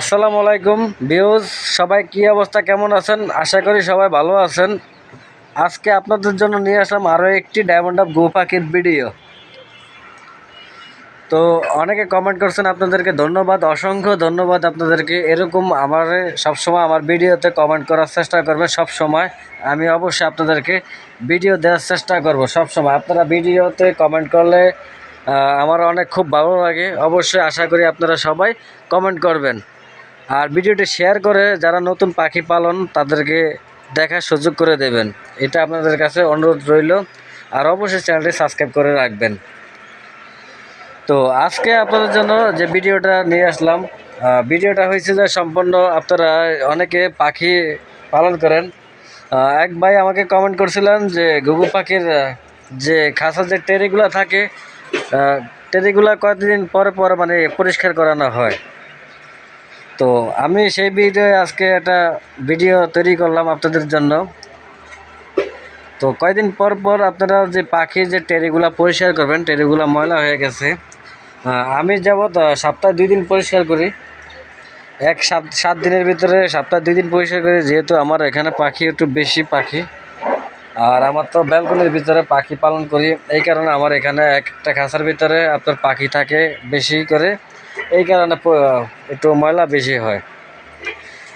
আসসালামু আলাইকুম ভিউজ, সবাই কি অবস্থা, কেমন আছেন? আশা করি সবাই ভালো আছেন। আজকে আপনাদের জন্য নিয়ে আসলাম আরও একটি ডায়মন্ড অফ গো পাখির ভিডিও তো অনেকে কমেন্ট করছেন আপনাদেরকে ধন্যবাদ, অসংখ্য ধন্যবাদ আপনাদেরকে। এরকম আমার সবসময় আমার ভিডিওতে কমেন্ট করার চেষ্টা করবেন সব সময় আমি অবশ্যই আপনাদেরকে ভিডিও দেওয়ার চেষ্টা করব সব সময় আপনারা ভিডিওতে কমেন্ট করলে আমার অনেক খুব ভালো লাগে। অবশ্যই আশা করি আপনারা সবাই কমেন্ট করবেন। আর ভিডিওটি শেয়ার করে যারা নতুন পাখি পালন, তাদেরকে দেখার সুযোগ করে দেবেন। এটা আপনাদের কাছে অনুরোধ রইল। আর অবশ্যই চ্যানেলটি সাবস্ক্রাইব করে রাখবেন। তো আজকে আপনাদের জন্য যে ভিডিওটা নিয়ে আসলাম ভিডিওটা হয়েছে যে সম্পূর্ণ আপনারা অনেকে পাখি পালন করেন। এক ভাই আমাকে কমেন্ট করছিলেন যে ঘুঘু পাখির যে খাঁচার যে টেরিগুলো থাকে টেরিগুলা কয়েকদিন পরে পরে মানে পরিষ্কার করানো হয়। তো আমি সেই ভিডিও আজকে একটা ভিডিও তৈরি করলাম আপনাদের জন্য। তো কয়দিন পর পর আপনারা যে পাখির যে টেরিগুলা পরিষ্কার করবেন টেরিগুলা ময়লা হয়ে গেছে। আমি আহ, সপ্তাহে দুই দিন পরিষ্কার করি। এক সাত সাত দিনের ভিতরে সপ্তাহে দুই দিন পরিষ্কার করি যেহেতু আমার এখানে পাখি একটু বেশি পাখি। আর আমার তো ব্যালকনির ভিতরে পাখি পালন করি। এই কারণে আমার এখানে একটা খাঁচার ভিতরে আপনার পাখি থাকে বেশি করে। এই কারণে একটু ময়লা বেশি হয়।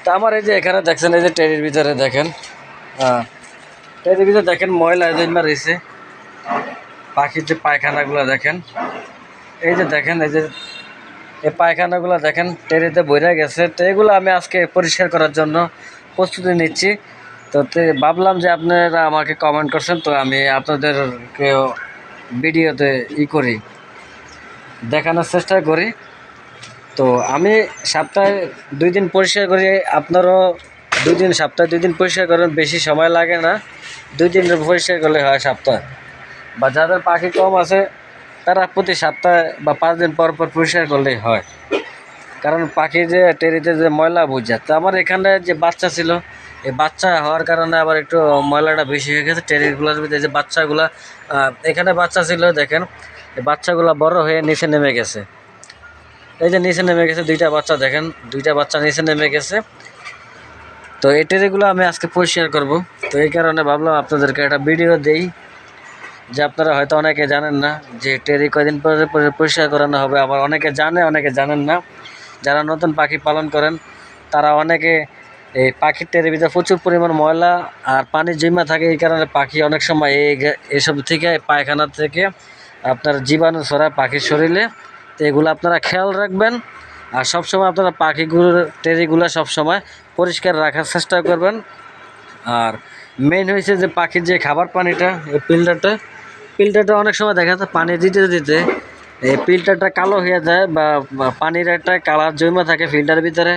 তা আমার এই যে এখানে দেখছেন, এই যে টেরির ভিতরে দেখেন। হ্যাঁ টেরির ভিতরে দেখেন ময়লা এই যে রয়েছে। পাখির যে পায়খানাগুলো দেখেন। এই যে দেখেন, এই যে এই পায়খানাগুলো দেখেন, টেরিতে বইরা গেছে। তো এগুলো আমি আজকে পরিষ্কার করার জন্য প্রস্তুতি নিচ্ছি। তো ভাবলাম যে আপনারা আমাকে কমেন্ট করছেন, তো আমি আপনাদেরকে ভিডিওতে ই করি, দেখানোর চেষ্টা করি। তো আমি সপ্তাহে দুই দিন পরিষ্কার করি, আপনারও দুই দিন, সপ্তাহে দুই দিন পরিষ্কার করেন, বেশি সময় লাগে না। দুই দিন পরিষ্কার করলে হয় সপ্তাহে। বা যাদের পাখি কম আছে, তারা প্রতি সপ্তাহে বা পাঁচ দিন পর পর পরিষ্কার করলেই হয়। কারণ পাখি যে টেরিতে যে ময়লা বুঝা, তো আমার এখানে যে বাচ্চা ছিল এই বাচ্চা হওয়ার কারণে আবার একটু ময়লাটা বেশি হয়ে গেছে টেরিগুলোর ভিতরে যে বাচ্চাগুলা এখানে বাচ্চা ছিল, দেখেন, এই বাচ্চাগুলা বড় হয়ে নিচে নেমে গেছে। এই যে নিচে নেমে গেছে দুইটা বাচ্চা, দেখেন, দুইটা বাচ্চা নিচে নেমে গেছে। তো এই টেরিগুলো আমি আজকে পরিষ্কার করব। তো এই কারণে ভাবলাম আপনাদেরকে একটা ভিডিও দেই, যে আপনারা হয়তো অনেকে জানেন না যে টেরি কয়দিন পরে পরে পরিষ্কার করানো হবে। আবার অনেকে জানে, অনেকে জানেন না। যারা নতুন পাখি পালন করেন, তারা অনেকে এই পাখির টেরির ভিতরে প্রচুর পরিমাণ ময়লা আর পানি জমা থাকে এই কারণে পাখি অনেক সময় এই এসব থেকে, পায়খানা থেকে আপনার জীবাণু ছড়ায় পাখির শরীরে। তো এগুলো আপনারা খেয়াল রাখবেন। আর সবসময় আপনারা পাখিগুলো, টেরিগুলো সবসময় পরিষ্কার রাখার চেষ্টা করবেন। আর মেন হয়েছে যে পাখির যে খাবার পানিটা, এই ফিল্টারটা ফিল্টারটা অনেক সময় দেখা যায় পানি দিতে দিতে এই ফিল্টারটা কালো হয়ে যায় বা পানির একটা কালার জমা থাকে ফিল্টারের ভিতরে।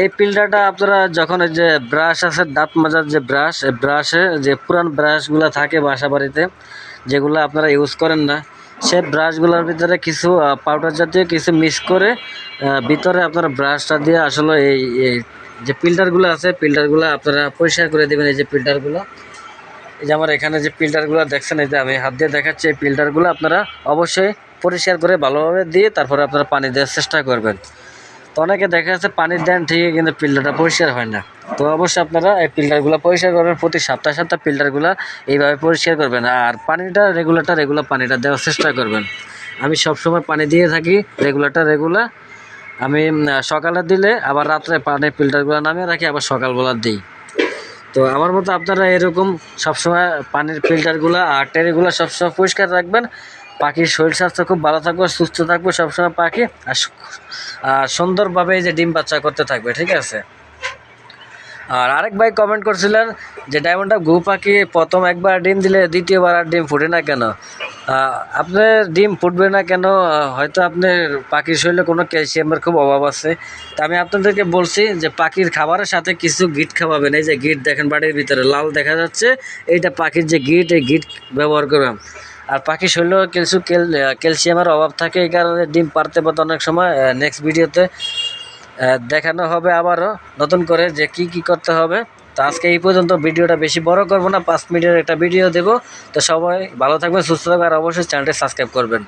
এই ফিল্টারটা আপনারা যখন যে ব্রাশ আছে, দাঁত মাজার যে ব্রাশ এই ব্রাশে যে পুরান ব্রাশগুলো থাকে বাসা বাড়িতে যেগুলো আপনারা ইউজ করেন না, সেই ব্রাশগুলোর ভিতরে কিছু পাউডার জাতীয় কিছু মিক্স করে ভিতরে আপনারা ব্রাশটা দিয়ে আসলে এই যে ফিল্টারগুলো আছে ফিল্টারগুলো আপনারা পরিষ্কার করে দেবেন এই যে ফিল্টারগুলো এই যে আমার এখানে যে ফিল্টারগুলো দেখছেন, এই যে আমি হাত দিয়ে দেখাচ্ছি, এই ফিল্টারগুলো আপনারা অবশ্যই পরিষ্কার করে ভালোভাবে দিয়ে তারপরে আপনারা পানি দেওয়ার চেষ্টা করবেন। তো অনেকে দেখা যাচ্ছে পানি দেন ঠিকই কিন্তু ফিল্টারটা পরিষ্কার হয় না। তো অবশ্যই আপনারা এই ফিল্টারগুলো পরিষ্কার করবেন, প্রতি সপ্তাহে সপ্তাহে ফিল্টারগুলো এইভাবে পরিষ্কার করবেন। আর পানিটা রেগুলারটা রেগুলার পানিটা দেওয়ার চেষ্টা করবেন। আমি সবসময় পানি দিয়ে থাকি, রেগুলারটা রেগুলার। আমি সকালে দিলে আবার রাত্রে পানি ফিল্টারগুলো নামিয়ে রাখি, আবার সকালবেলা দিই। তো আমার মতো আপনারা এরকম সবসময় পানির ফিল্টারগুলো আর টেরিগুলো সবসময় পরিষ্কার রাখবেন। পাখির শরীর স্বাস্থ্য খুব ভালো থাকবে, সুস্থ থাকবে সবসময় পাখি আর সুন্দরভাবে এই যে ডিম বাচ্চা করতে থাকবে, ঠিক আছে? আর আরেক ভাই কমেন্ট করছিলেন যে ডায়মন্ড অফ ঘু পাখি প্রথম একবার ডিম দিলে দ্বিতীয়বার আর ডিম ফুটে না কেন? আপনার ডিম ফুটবে না কেন? হয়তো আপনার পাখির শরীরে কোনো ক্যালসিয়ামের খুব অভাব আছে। তা আমি আপনাদেরকে বলছি যে পাখির খাবারের সাথে কিছু গিট খাওয়াবেন। এই যে গিট দেখেন বাড়ির ভিতরে, লাল দেখা যাচ্ছে। এইটা পাখির যে গিট, এই গিট ব্যবহার করবেন। আর পাখি শরীরেও কিছু ক্যাল- ক্যালসিয়ামের অভাব থাকে, এই কারণে ডিম পারতে পারতে অনেক সময় নেক্সট ভিডিওতে দেখানো হবে আবারও নতুন করে যে কি কি করতে হবে। তো আজকে এই পর্যন্ত ভিডিওটা বেশি বড় করব না, পাঁচ মিনিটের একটা ভিডিও দেবো। তো সবাই ভালো থাকবেন, সুস্থ থাকবেন, আর অবশ্যই চ্যানেলটি সাবস্ক্রাইব করবেন।